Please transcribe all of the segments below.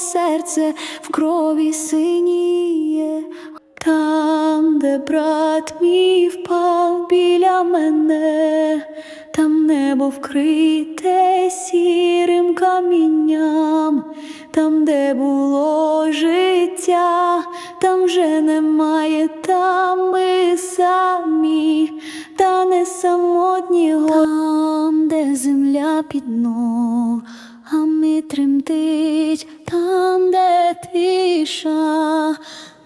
серце в крові синіє, там, де брат мій впав біля мене, там небо вкрите сірим камінням, там, де було життя, там вже немає, там ми самі, та не самотні. Там, де земля під ног, тремтить, там, де тиша,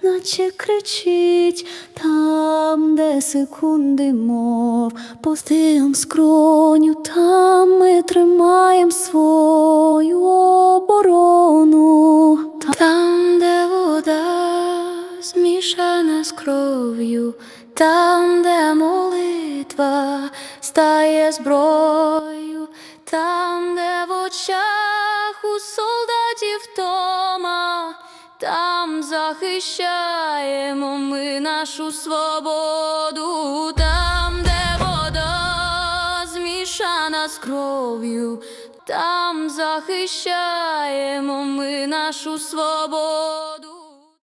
наче кричить, там, де секунди, мов, постигам скроню, там ми тримаєм свою оборону, там, де вода змішана з кров'ю, там, де молитва стає зброєю, там, де в очах солдатів тома, там захищаємо ми нашу свободу, там, де вода змішана з кров'ю, там захищаємо ми нашу свободу.